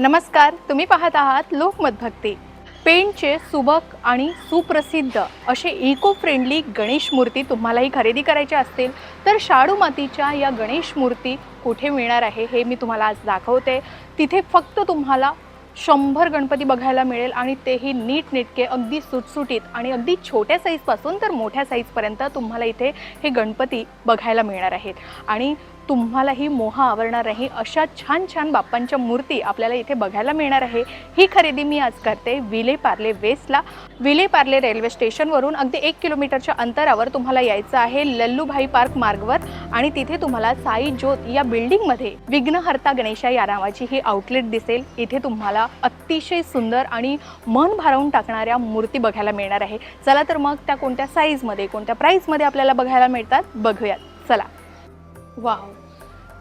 नमस्कार तुम्ही पाहत आहात लोकमत भक्ती. सुबक आणि सुप्रसिद्ध असे इको फ्रेंडली गणेश मूर्ती तुम्हालाही खरेदी करायच्या असतील तर शाडू मातीच्या या गणेश मूर्ती कुठे मिळणार आहे हे मी तुम्हाला आज दाखवते. तिथे फक्त तुम्हाला शंभर गणपती बघायला मिळेल आणि तेही नीटनेटके अगदी सुटसुटीत आणि अगदी छोट्या साईजपासून तर मोठ्या साईजपर्यंत तुम्हाला इथे हे गणपती बघायला मिळणार आहेत. आणि तुम्हालाही मोह आवरणार आहे. अशा छान छान बाप्पांच्या मूर्ती आपल्याला इथे बघायला मिळणार आहे. ही खरेदी मी आज करते विले पार्ले वेस्टला. विले पार्ले रेल्वे स्टेशनवरून अगदी एक किलोमीटरच्या अंतरावर तुम्हाला यायचं आहे लल्लूभाई पार्क मार्गवर आणि तिथे तुम्हाला साई ज्योत या बिल्डिंगमध्ये विघ्नहर्ता गणेशा या नावाची ही आउटलेट दिसेल. इथे तुम्हाला अतिशय सुंदर आणि मन भारावून टाकणाऱ्या मूर्ती बघायला मिळणार आहे. चला तर मग त्या कोणत्या साईजमध्ये कोणत्या प्राईजमध्ये आपल्याला बघायला मिळतात? बघूयात. चला. वाव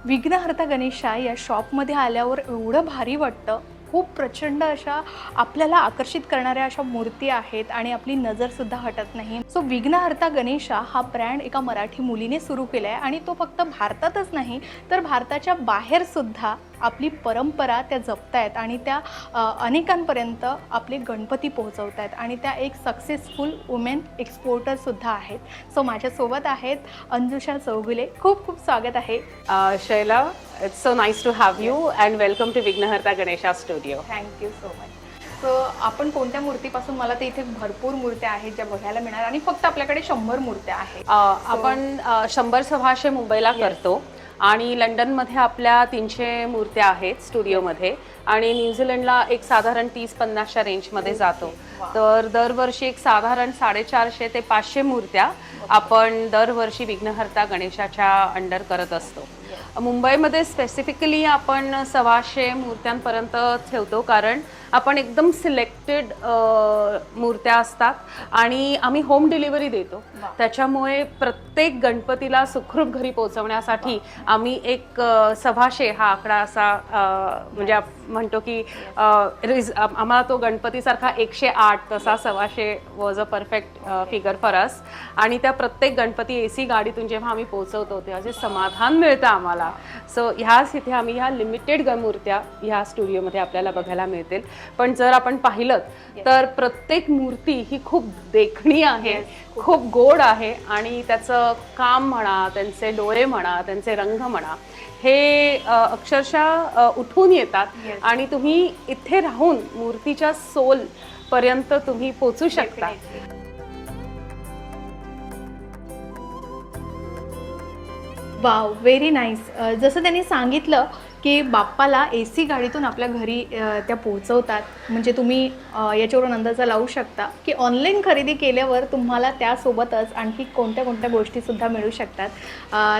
विघ्नहर्ता गणेशा या शॉपमध्ये आल्यावर एवढं भारी वाटतं. खूप प्रचंड अशा आपल्याला आकर्षित करणाऱ्या अशा मूर्ती आहेत आणि आपली नजरसुद्धा हटत नाही. सो विघ्नहर्ता गणेशा हा ब्रँड एका मराठी मुलीने सुरू केला आहे आणि तो फक्त भारतातच नाही तर भारताच्या बाहेरसुद्धा आपली परंपरा त्या जपतायत आणि त्या अनेकांपर्यंत आपले गणपती पोहोचवत आहेत आणि त्या एक सक्सेसफुल वुमेन एक्सपोर्टरसुद्धा आहेत. सो माझ्यासोबत आहेत अंजुषा चौगुले. खूप खूप स्वागत आहे. Shaila, it's so nice to have you and welcome to Vignaharta Ganesha Studio. Thank you so much so आपण कोणत्या मूर्तीपासून मला तर इथे भरपूर मूर्त्या आहेत ज्या बघायला मिळणार आणि फक्त आपल्याकडे शंभर मूर्त्या आहेत. आपण शंभर सव्वाशे मुंबईला करतो. आणि लंडनमध्ये आपल्या तीनशे मूर्त्या आहेत स्टुडिओमध्ये. आणि न्यूझीलंडला एक साधारण तीस पन्नासच्या रेंजमध्ये जातो. तर दरवर्षी एक साधारण साडेचारशे ते पाचशे मूर्त्या आपण दरवर्षी विघ्नहर्ता गणेशाच्या अंडर करत असतो. मुंबईमध्ये स्पेसिफिकली आपण सव्वाशे मूर्त्यांपर्यंत ठेवतो कारण आपण एकदम सिलेक्टेड मूर्त्या असतात आणि आम्ही होम डिलिव्हरी देतो. त्याच्यामुळे प्रत्येक गणपतीला सुखरूप घरी पोहोचवण्यासाठी आम्ही एक सव्वाशे हा आकडा असा म्हणजे म्हणतो की रिज- आम- आम्हाला तो गणपतीसारखा एकशे आठ तसा सव्वाशे was a perfect figure for us आणि त्या प्रत्येक गणपती ए सी गाडीतून जेव्हा आम्ही पोहोचवतो तेव्हा जे समाधान मिळतं आम्हाला. सो ह्याच इथे आम्ही ह्या लिमिटेड मूर्त्या ह्या स्टुडिओमध्ये आपल्याला बघायला मिळतील. पण जर आपण पाहिलं तर प्रत्येक मूर्ती ही खूप देखणी आहे खूप गोड आहे आणि त्याचं काम म्हणा त्यांचे डोळे म्हणा त्यांचे रंग म्हणा हे अक्षरशः उठून येतात. आणि तुम्ही इथे राहून मूर्तीच्या सोल पर्यंत तुम्ही पोचू शकता. वाव व्हेरी नाईस जसं त्यांनी सांगितलं की बाप्पाला ए सी गाडीतून आपल्या घरी त्या पोहोचवतात. म्हणजे तुम्ही याच्यावरून अंदाजा लावू शकता की ऑनलाईन खरेदी केल्यावर तुम्हाला त्यासोबतच आणखी कोणत्या कोणत्या गोष्टीसुद्धा मिळू शकतात.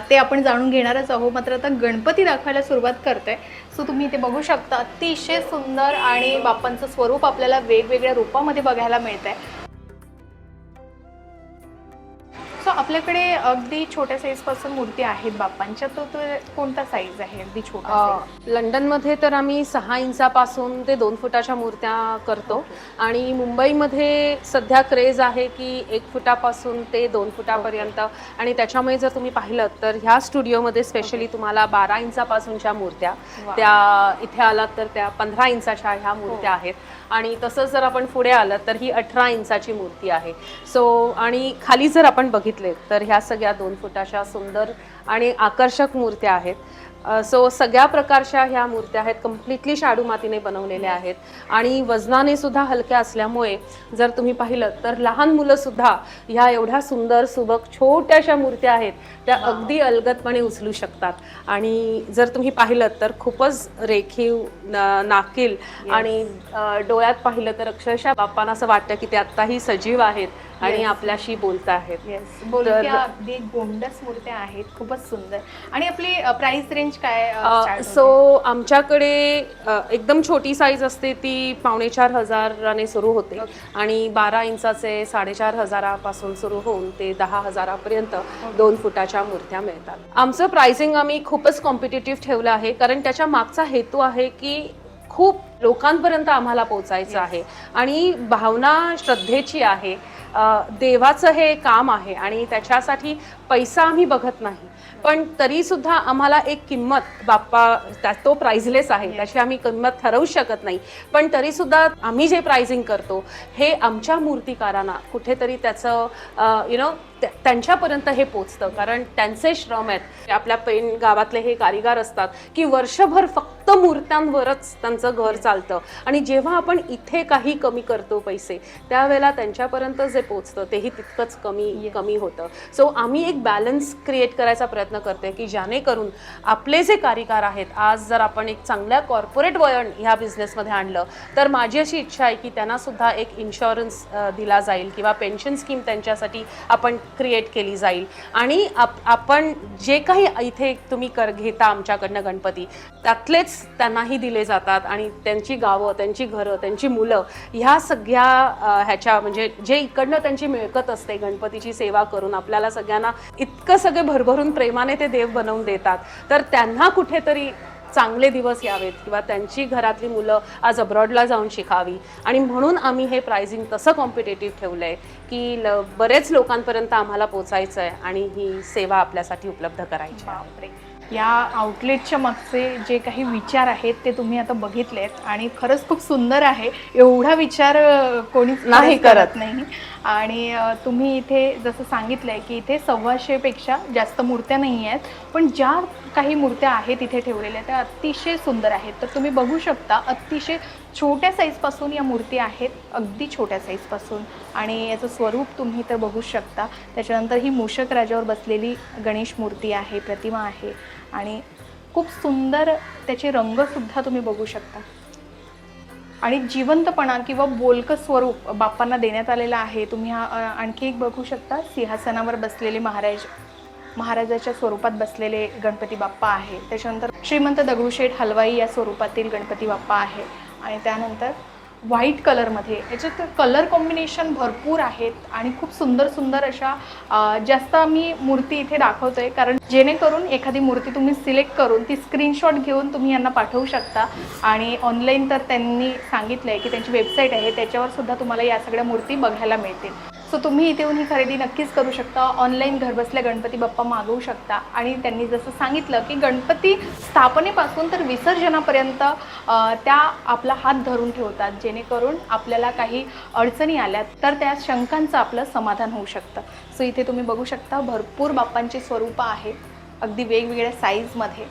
ते आपण जाणून घेणारच आहोत. मात्र आता गणपती दाखवायला सुरुवात करते सो तुम्ही इथे बघू शकता अतिशय सुंदर आणि बाप्पांचं स्वरूप आपल्याला वेगवेगळ्या रूपामध्ये बघायला मिळतं आहे सो आपल्याकडे अगदी छोट्या साईजपासून मूर्ती आहेत बाप्पांच्या. तो तो कोणता साईज आहे? अगदी छोटा लंडनमध्ये तर आम्ही सहा इंचापासून ते दोन फुटाच्या मूर्त्या करतो. आणि मुंबईमध्ये सध्या क्रेज आहे की एक फुटापासून ते दोन फुटापर्यंत. आणि त्याच्यामुळे जर तुम्ही पाहिलं तर ह्या स्टुडिओमध्ये स्पेशली तुम्हाला बारा इंचापासूनच्या मूर्त्या. त्या इथे आलात तर त्या पंधरा इंचाच्या ह्या मूर्त्या आहेत. आणि तसंच जर आपण पुढे आलं तर ही अठरा इंचाची मूर्ती आहे. सो आणि खाली जर आपण बघितले तर ह्या सगळ्या दोन फुटाच्या सुंदर आणि आकर्षक मूर्त्या आहेत. सो सगळ्या प्रकारच्या ह्या मूर्त्या आहेत कम्प्लिटली शाडू मातीने बनवलेल्या आहेत. आणि वजनाने सुद्धा हलक्या असल्यामुळे जर तुम्ही पाहिलं तर लहान मुलं सुद्धा ह्या एवढ्या सुंदर सुबक छोट्याशा मूर्त्या आहेत त्या अगदी अलगदपणे उचलू शकतात. आणि जर तुम्ही पाहिलं तर खूपच रेखीव नाकील आणि डोळ्यात पाहिलं तर अक्षरशः बाप्पांना असं वाटतं की ते आत्ताही सजीव आहेत. आणि. आपल्याशी बोलत आहेत. अगदी गोंडस मूर्त्या आहेत खूपच सुंदर. आणि आपली प्राइस रेंज काय? सो आमच्याकडे एकदम छोटी साईज असते ती पावणे चार हजाराने सुरू होते. आणि बारा इंचाचे साडेचार हजारापासून सुरू होऊन ते दहा हजारापर्यंत दोन फुटाच्या मूर्त्या मिळतात. आमचं प्राइसिंग आम्ही खूपच कॉम्पिटेटिव्ह ठेवलं आहे कारण त्याच्या मागचा हेतू आहे की खूप लोकांपर्यंत आम्हाला पोचायचं आहे. आणि भावना श्रद्धेची आहे. देवाचं हे काम आहे आणि त्याच्यासाठी पैसा आम्ही बघत नाही. पण तरीसुद्धा आम्हाला एक किंमत बाप्पा त्या- तो प्राइजलेस आहे. त्याची आम्ही किंमत ठरवू शकत नाही. पण तरीसुद्धा आम्ही जे प्राइजिंग करतो हे आमच्या मूर्तिकारांना कुठेतरी त्याचं यु नो त्यांच्यापर्यंत हे पोचतं. कारण त्यांचे श्रम आहेत. आपल्या पेन गावातले हे कारिगार असतात की वर्षभर फक्त मूर्त्यांवरच त्यांचं घर चालतं. आणि जेव्हा आपण इथे काही कमी करतो पैसे त्यावेळेला त्यांच्यापर्यंत जे पोचतं तेही तितकंच कमी कमी होतं. सो आम्ही एक बॅलन्स क्रिएट करायचा प्रयत्न करते की जेणेकरून आपले जे कारिगार आहेत आज जर आपण एक चांगल्या कॉर्पोरेट वळण ह्या बिझनेसमध्ये आणलं तर माझी अशी इच्छा आहे की त्यांना सुद्धा एक इन्शुरन्स दिला जाईल किंवा पेन्शन स्कीम त्यांच्यासाठी आपण क्रिएट केली जाईल. आणि आप आपण जे काही इथे तुम्ही कर घेता आमच्याकडनं गणपती त्यातलेच त्यांनाही दिले जातात. आणि त्यांची गावं त्यांची घरं त्यांची मुलं ह्या सगळ्या ह्याच्या म्हणजे जे इकडनं त्यांची मिळकत असते गणपतीची सेवा करून आपल्याला सगळ्यांना इतकं सगळे भरभरून प्रेमाने ते देव बनवून देतात. तर त्यांना कुठेतरी चांगले दिवस यावेत किंवा त्यांची घरातली मुलं आज अब्रॉडला जाऊन शिकावी. आणि म्हणून आम्ही हे प्रायझिंग तसं कॉम्पिटेटिव्ह ठेवलं आहे की ल बरेच लोकांपर्यंत आम्हाला पोचायचं आहे आणि ही सेवा आपल्यासाठी उपलब्ध करायची आहे. या आउटलेटच्या मागचे जे काही विचार आहेत ते तुम्ही आता बघितलेत. आणि खरंच खूप सुंदर आहे. एवढा विचार कोणीच नाही करत. नाही. आणि तुम्ही इथे जसं सांगितलंय की इथे सव्वाशेपेक्षा जास्त मूर्त्या नाही आहेत. पण ज्या काही मूर्त्या आहेत इथे ठेवलेल्या त्या अतिशय सुंदर आहेत. तर तुम्ही बघू शकता अतिशय छोट्या साईजपासून या मूर्ती आहेत. अगदी छोट्या साईजपासून आणि याचं स्वरूप तुम्ही तर बघू शकता. त्याच्यानंतर ही मूषक राजावर बसलेली गणेश मूर्ती आहे प्रतिमा आहे. आणि खूप सुंदर त्याचे रंगसुद्धा तुम्ही बघू शकता. आणि जिवंतपणा किंवा बोलकं स्वरूप बाप्पांना देण्यात आलेलं आहे. तुम्ही हा आणखी एक बघू शकता. सिंहासनावर बसलेले महाराज महाराजाच्या स्वरूपात बसलेले गणपती बाप्पा आहे. त्याच्यानंतर श्रीमंत दगडूशेठ हलवाई या स्वरूपातील गणपती बाप्पा आहे. आणि त्यानंतर व्हाईट कलरमध्ये. याच्यात कलर कॉम्बिनेशन भरपूर आहेत आणि खूप सुंदर सुंदर अशा जास्त आम्ही मूर्ती इथे दाखवतोय. कारण जेणेकरून एखादी मूर्ती तुम्ही सिलेक्ट करून ती स्क्रीनशॉट घेऊन तुम्ही यांना पाठवू शकता. आणि ऑनलाईन तर त्यांनी सांगितलं आहे की त्यांची वेबसाईट आहे त्याच्यावर सुद्धा तुम्हाला या सगळ्या मूर्ती बघायला मिळतील. सो तुम्ही इथे येऊन ही खरेदी नक्कीच करू शकता. ऑनलाईन घरबसल्या गणपती बाप्पा मागवू शकता. आणि त्यांनी जसं सांगितलं की गणपती स्थापनेपासून तर विसर्जनापर्यंत त्या आपला हात धरून ठेवतात. जेणेकरून आपल्याला काही अडचणी आल्या तर त्या शंकांचं आपलं समाधान होऊ शकतं. सो इथे तुम्ही बघू शकता भरपूर बाप्पांची स्वरूपं आहेत अगदी वेगवेगळ्या साईजमध्ये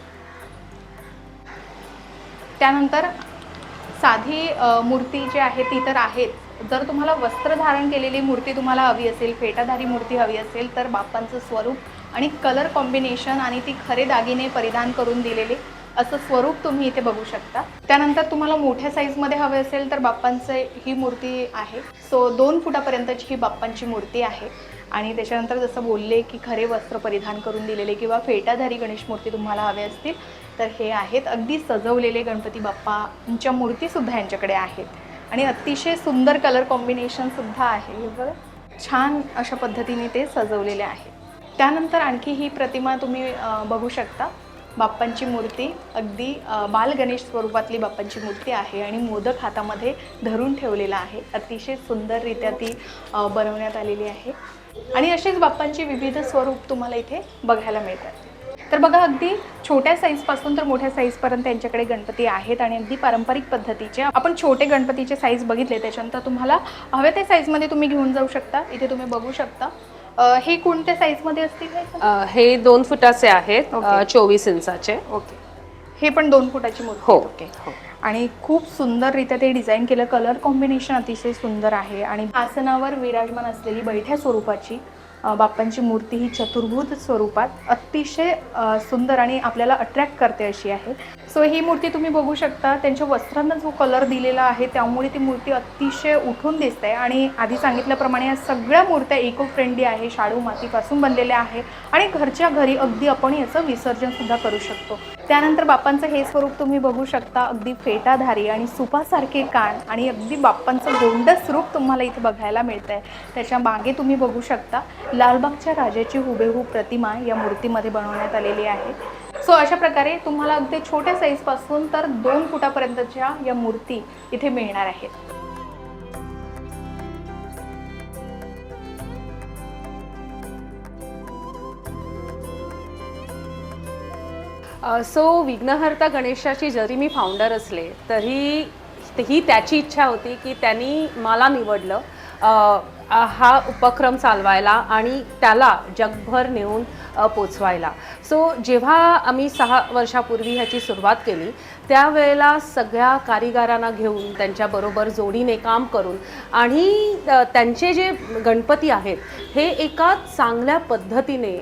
त्यानंतर साधी मूर्ती जी आहे ती तर आहेच. जर तुम्हाला वस्त्र धारण केलेली मूर्ती तुम्हाला हवी असेल फेटाधारी मूर्ती हवी असेल तर बाप्पांचं स्वरूप आणि कलर कॉम्बिनेशन आणि ती खरे दागिने परिधान करून दिलेले असं स्वरूप तुम्ही इथे बघू शकता. त्यानंतर तुम्हाला मोठ्या साईजमध्ये हवे असेल तर बाप्पांचं ही मूर्ती आहे. सो दोन फुटापर्यंतची ही बाप्पांची मूर्ती आहे. आणि त्याच्यानंतर जसं बोलले की खरे वस्त्र परिधान करून दिलेले किंवा फेटाधारी गणेश मूर्ती तुम्हाला हवे असतील तर हे आहेत. अगदी सजवलेले गणपती बाप्पांच्या मूर्तीसुद्धा यांच्याकडे आहेत. आणि अतिशय सुंदर कलर कॉम्बिनेशनसुद्धा आहे. हे बघा. छान अशा पद्धतीने ते सजवलेले आहे. त्यानंतर आणखी ही प्रतिमा तुम्ही बघू शकता. बाप्पांची मूर्ती. अगदी बालगणेश बाल गणेश स्वरूपातली बाप्पांची मूर्ती आहे आणि मोदक हातामध्ये धरून ठेवलेला आहे. अतिशय सुंदररित्या ती बनवण्यात आलेली आहे. आणि अशीच बाप्पांची विविध स्वरूप तुम्हाला इथे बघायला मिळतात. तर बघा अगदी छोट्या साईजपासून तर मोठ्या साईजपर्यंत यांच्याकडे गणपती आहेत आणि अगदी पारंपरिक पद्धतीचे. आपण छोटे गणपतीचे साईज बघितले त्याच्यानंतर तुम्हाला हव्या त्या साईजमध्ये तुम्ही घेऊन जाऊ शकता. इथे तुम्ही बघू शकता. अ, हे कोणत्या साईजमध्ये असतील हे? अ, हे दोन फुटाचे आहेत. चोवीस इंचाचे. ओके. हे पण दोन फुटाची मूर्ती हो. ओके. हो. आणि खूप सुंदररित्या ते डिझाईन केलं. कलर कॉम्बिनेशन अतिशय सुंदर आहे. आणि आसनावर विराजमान असलेली बैठ्या स्वरूपाची बाप्पांची मूर्ती ही चतुर्भुज स्वरूपात अतिशय सुंदर आणि आपल्याला अट्रॅक्ट करते अशी आहे. सो ही मूर्ती तुम्ही बघू शकता. त्यांच्या वस्त्रांना जो कलर दिलेला आहे त्यामुळे ती मूर्ती अतिशय उठून दिसते. आणि आधी सांगितल्याप्रमाणे या सगळ्या मूर्त्या इको फ्रेंडली आहे शाडू मातीपासून बनलेल्या आहे. आणि घरच्या घरी अगदी आपण याचं विसर्जन सुद्धा करू शकतो. त्यानंतर बाप्पांचं हे स्वरूप तुम्ही बघू शकता. अगदी फेटाधारी आणि सुपासारखे कान आणि अगदी बाप्पांचं गोंडस रूप तुम्हाला इथे बघायला मिळतं आहे त्याच्यामागे तुम्ही बघू शकता. लालबागच्या राजाची हुबेहूब प्रतिमा या मूर्तीमध्ये बनवण्यात आलेली आहे. सो अशा प्रकारे तुम्हाला अगदी छोट्या साईजपासून तर दोन फुटापर्यंतच्या या मूर्ती इथे मिळणार आहेत. सो विघ्नहर्ता गणेशाची जरी मी फाउंडर असले तरी ही त्याची इच्छा होती की त्यांनी मला निवडलं. हा उपक्रम चालवायला आणि त्याला जगभर नेऊन पोचवायला. सो जेव्हा आम्ही सहा वर्षापूर्वी ह्याची सुरुवात केली त्यावेळेला सगळ्या कारिगारांना घेऊन त्यांच्याबरोबर जोडीने काम करून आणि त्यांचे जे गणपती आहेत हे एका चांगल्या पद्धतीने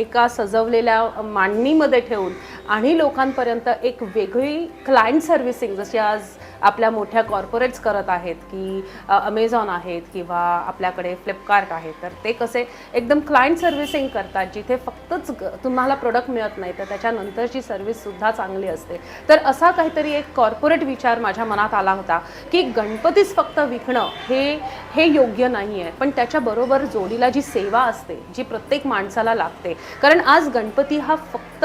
एका सजवलेल्या मांडणीमध्ये ठेवून आणि लोकांपर्यंत एक वेगळी क्लायंट सर्व्हिसिंग जशी आज आपल्या मोठ्या कॉर्पोरेट्स करत आहेत की अमेझॉन आहेत किंवा आपल्याकडे फ्लिपकार्ट आहे तर ते कसे एकदम क्लायंट सर्व्हिसिंग करतात जिथे फक्तच ग- तुम्हाला प्रोडक्ट मिळत नाही तर त्याच्यानंतरची सर्व्हिससुद्धा चांगली असते. तर असा काहीतरी एक कॉर्पोरेट विचार माझ्या मनात आला होता की गणपतीच फक्त विकणं हे हे योग्य नाही आहे पण त्याच्याबरोबर जोडीला जी सेवा असते जी प्रत्येक माणसाला लागते. कारण आज गणपती हा फक्त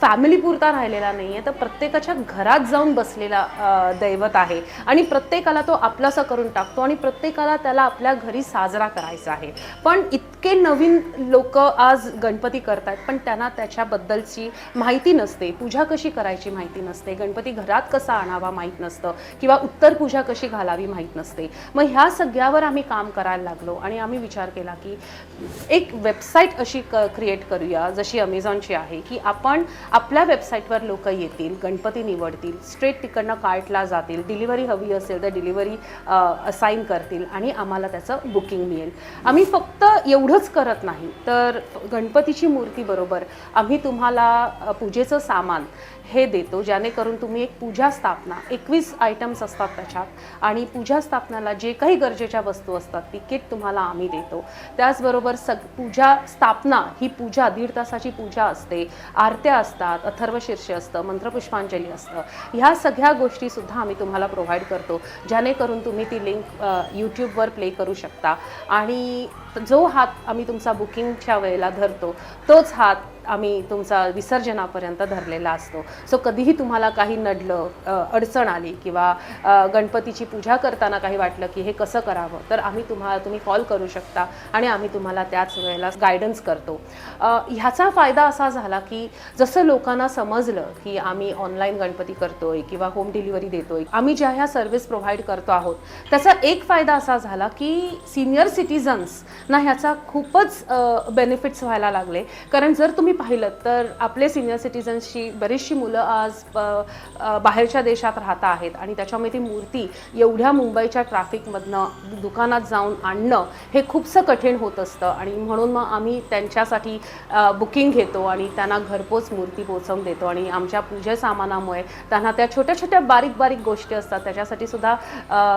फॅमिलीपुरता राहिलेला नाही आहे तर प्रत्येकाच्या घरात जाऊन बसलेला दैवत आहे. आणि प्रत्येकाला तो आपलासा करून टाकतो आणि प्रत्येकाला त्याला आपल्या घरी साजरा करायचा आहे. पण इतके नवीन लोक आज गणपती करतात पण त्यांना त्याच्याबद्दलची माहिती नसते. पूजा कशी करायची माहिती नसते. गणपती घरात कसा आणावा माहीत नसतं. किंवा उत्तर पूजा कशी घालावी माहीत नसते. मग ह्या सगळ्यावर आम्ही काम करायला लागलो आणि आम्ही विचार केला की एक वेबसाईट अशी क क्रिएट करूया जशी अमेझॉनची आहे की आपण आपल्या वेबसाईटवर लोक येतील गणपती निवडतील स्ट्रेट तिकडनं कार्टला जातील डिलिव्हरी हवी असेल तर डिलिव्हरी असाईन करतील आणि आम्हाला त्याचं बुकिंग मिळेल. आम्ही फक्त एवढंच करत नाही तर गणपतीची मूर्ती बरोबर आम्ही तुम्हाला पूजेचं सामान हे देतो जेणेकरून तुम्ही एक पूजा स्थापना एकवीस आयटम्स असतात त्याच्यात आणि पूजा स्थापनाला जे काही गरजेच्या वस्तू असतात ती किट तुम्हाला आम्ही देतो. त्याचबरोबर सग पूजा स्थापना ही पूजा दीड तासाची पूजा असते आरत्या असतात असतात अथर्वशीर्ष असतं मंत्रपुष्पांजली असतं. ह्या सगळ्या गोष्टीसुद्धा आम्ही तुम्हाला प्रोव्हाइड करतो जेणेकरून तुम्ही ती लिंक यूट्यूबवर प्ले करू शकता. आणि जो हात आम्ही तुमचा बुकिंगच्या वेळेला धरतो तोच हात आम्ही तुमचा विसर्जनापर्यंत धरलेला असतो. सो कधीही तुम्हाला काही नडलं अडचण आली किंवा गणपतीची पूजा करताना काही वाटलं की हे कसं करावं तर आम्ही तुम्हाला तुम्ही कॉल करू शकता आणि आम्ही तुम्हाला त्याच वेळेला गायडन्स करतो. ह्याचा फायदा असा झाला की जसं लोकांना समजलं की आम्ही ऑनलाईन गणपती करतोय किंवा होम डिलिव्हरी देतोय आम्ही ज्या ह्या सर्व्हिस प्रोव्हाइड करतो आहोत त्याचा एक फायदा असा झाला की सिनियर सिटीजन्सना ह्याचा खूपच बेनिफिट्स व्हायला लागले. कारण जर तुम्ही पाहिलं तर आपले सिनियर सिटिझन्सची बरीचशी मुलं आज बाहेरच्या देशात राहत आहेत. आणि त्याच्यामुळे ती मूर्ती एवढ्या मुंबईच्या ट्रॅफिकमधनं दुकानात जाऊन आणणं हे खूपसं कठीण होत असतं. आणि म्हणून मग आम्ही त्यांच्यासाठी बुकिंग घेतो आणि त्यांना घरपोच मूर्ती पोचवून देतो. आणि आमच्या पूजे सामानामुळे त्यांना त्या छोट्या छोट्या बारीक बारीक गोष्टी असतात. त्याच्यासाठी सुद्धा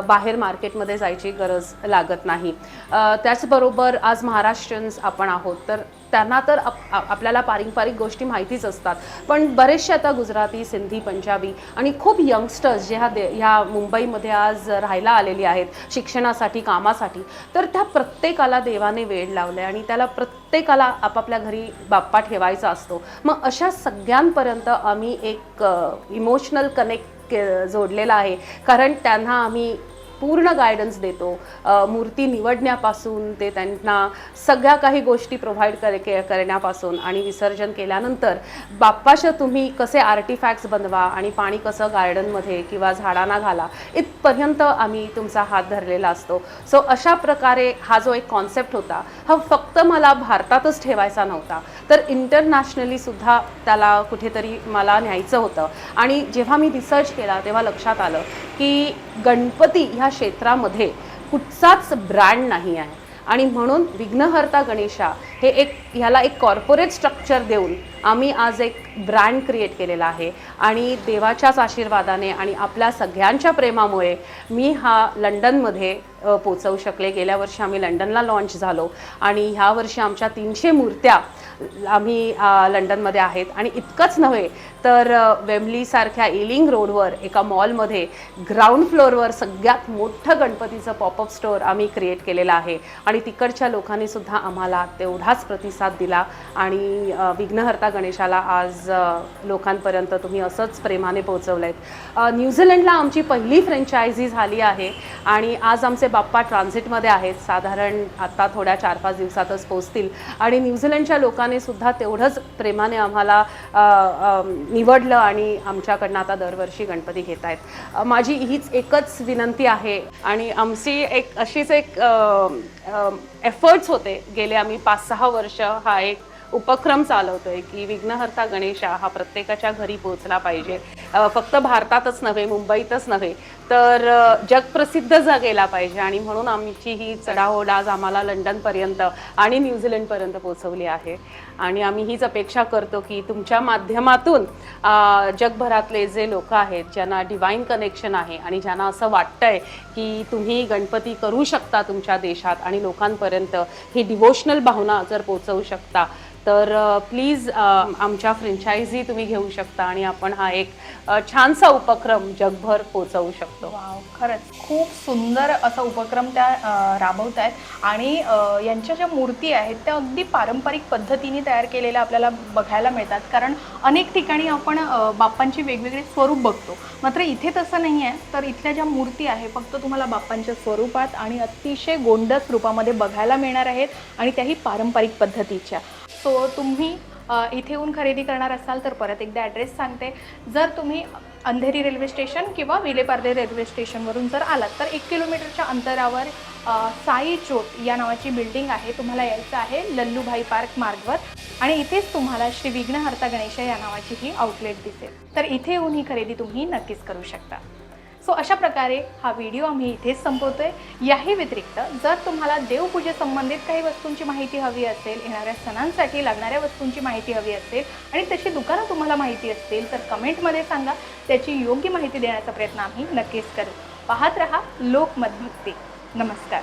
बाहेर मार्केटमध्ये जायची गरज लागत नाही. त्याचबरोबर आज महाराष्ट्रीयन्स आपण आहोत. तर त्यांना तर आप आपल्याला पारंपरिक गोष्टी माहितीच असतात. पण बरेचसे आता गुजराती सिंधी पंजाबी आणि खूप यंगस्टर्स जे ह्या दे ह्या मुंबईमध्ये आज राहायला आलेली आहेत शिक्षणासाठी कामासाठी तर त्या प्रत्येकाला देवाने वेळ लावले आणि त्याला प्रत्येकाला आपापल्या घरी बाप्पा ठेवायचा असतो. मग अशा सगळ्यांपर्यंत आम्ही एक इमोशनल कनेक्ट जोडलेला आहे. कारण त्यांना आम्ही पूर्ण गायडन्स देतो. मूर्ती निवडण्यापासून ते त्यांना सगळ्या काही गोष्टी प्रोव्हाइड कर के- करण्यापासून आणि विसर्जन केल्यानंतर बाप्पाच्या तुम्ही कसे आर्टिफॅक्ट्स बनवा आणि पाणी कसं गार्डनमध्ये किंवा झाडांना घाला इथपर्यंत आम्ही तुमचा हात धरलेला असतो. सो अशा प्रकारे हा जो एक कॉन्सेप्ट होता हा फक्त मला भारतातच ठेवायचा नव्हता. तर इंटरनॅशनली सुद्धा त्याला कुठेतरी मला न्यायचं होतं. आणि जेव्हा मी रिसर्च केला तेव्हा लक्षात आलं की गणपती ह्या क्षेत्रामध्ये कुठचाच ब्रँड नाही आहे. आणि म्हणून विघ्नहर्ता गणेशा हे एक ह्याला एक कॉर्पोरेट स्ट्रक्चर देऊन आम्ही आज एक ब्रँड क्रिएट केलेला आहे. आणि देवाच्याच आशीर्वादाने आणि आपल्या सगळ्यांच्या प्रेमामुळे मी हा लंडनमध्ये पोचवू शकले. गेल्या वर्षी आम्ही लंडनला लॉन्च झालो. आणि ह्या वर्षी आमच्या तीनशे मूर्त्या आम्ही लंडनमध्ये आहेत. आणि इतकंच नव्हे तर वेमलीसारख्या वेम्बलीसारख्या एलिंग रोडवर एका मॉलमध्ये ग्राउंड फ्लोअरवर सगळ्यात मोठं गणपतीचं पॉपअप स्टोअर आम्ही क्रिएट केलेलं आहे. आणि तिकडच्या लोकांनीसुद्धा आम्हाला तेवढा तेवढाच प्रतिसाद दिला आणि विघ्नहर्ता गणेशाला आज लोकांपर्यंत तुम्ही असंच प्रेमाने पोहोचवलं आहेत न्यूझीलंडला आमची पहिली फ्रँचायझी झाली आहे आणि आज आमचे बाप्पा ट्रान्झिटमध्ये आहेत. साधारण आत्ता थोड्या चार पाच दिवसातच पोचतील आणि न्यूझीलंडच्या लोकांनी सुद्धा तेवढंच प्रेमाने आम्हाला निवडलं आणि आमच्याकडनं आता दरवर्षी गणपती घेत आहेत माझी हीच एकच विनंती आहे आणि आमची एक अशीच एक एफर्ट्स होते. गेले आम्ही पाच सहा वर्ष हा एक उपक्रम चालवतोय की विघ्नहर्ता गणेशा हा प्रत्येकाच्या घरी पोहोचला पाहिजे. फक्त भारतातच नव्हे मुंबईतच नव्हे तर जगप्रसिद्ध जगेला गेला पाहिजे आणि म्हणून आमची ही चढाओढ आज आम्हाला लंडनपर्यंत आणि न्यूझीलंडपर्यंत पोहोचवली आहे. आणि आम्ही हीच अपेक्षा करतो की तुमच्या माध्यमातून जगभरातले जे लोक आहेत ज्यांना डिवाईन कनेक्शन आहे आणि ज्यांना असं वाटतंय की तुम्ही गणपती करू शकता तुमच्या देशात आणि लोकांपर्यंत ही डिवोशनल भावना जर पोचवू शकता तर प्लीज आमच्या फ्रेंचायझी तुम्ही घेऊ शकता आणि आपण हा एक छानसा उपक्रम जगभर पोचवू शकतो. खरंच. खूप सुंदर असा उपक्रम त्या राबवत आहेत आणि यांच्या ज्या मूर्ती आहेत त्या अगदी पारंपरिक पद्धतीने तयार केलेल्या आपल्याला बघायला मिळतात. कारण अनेक ठिकाणी आपण बाप्पांची वेगवेगळे स्वरूप बघतो. मात्र इथे तसं नाही आहे. तर इथल्या ज्या मूर्ती आहे फक्त तुम्हाला बाप्पांच्या स्वरूपात आणि अतिशय गोंडस रूपामध्ये बघायला मिळणार आहेत आणि त्याही पारंपरिक पद्धतीच्या. सो तुम्ही इथे येऊन खरेदी करणार असाल तर परत एकदा ॲड्रेस सांगते. जर तुम्ही अंधेरी रेल्वे स्टेशन किंवा विलेपार्दे रेल्वे स्टेशनवरून जर आलात तर एक किलोमीटरच्या अंतरावर साई चोट या नावाची बिल्डिंग आहे. तुम्हाला यायचं आहे लल्लूभाई पार्क मार्गवर. आणि इथेच तुम्हाला श्री विघ्नहर्ता गणेश या नावाची ही आउटलेट दिसेल. तर इथे येऊन ही खरेदी तुम्ही नक्कीच करू शकता. सो अशा प्रकारे हा व्हिडिओ आम्ही इथेच आहे याही व्यतिरिक्त जर तुम्हाला देवपूजेसंबंधित काही वस्तूंची माहिती हवी असेल येणाऱ्या सणांसाठी लागणाऱ्या वस्तूंची माहिती हवी असेल आणि तशी दुकानं तुम्हाला माहिती असतील तर कमेंटमध्ये सांगा. त्याची योग्य माहिती देण्याचा प्रयत्न आम्ही नक्कीच करू. पाहत रहा लोकमतभक्ती. नमस्कार.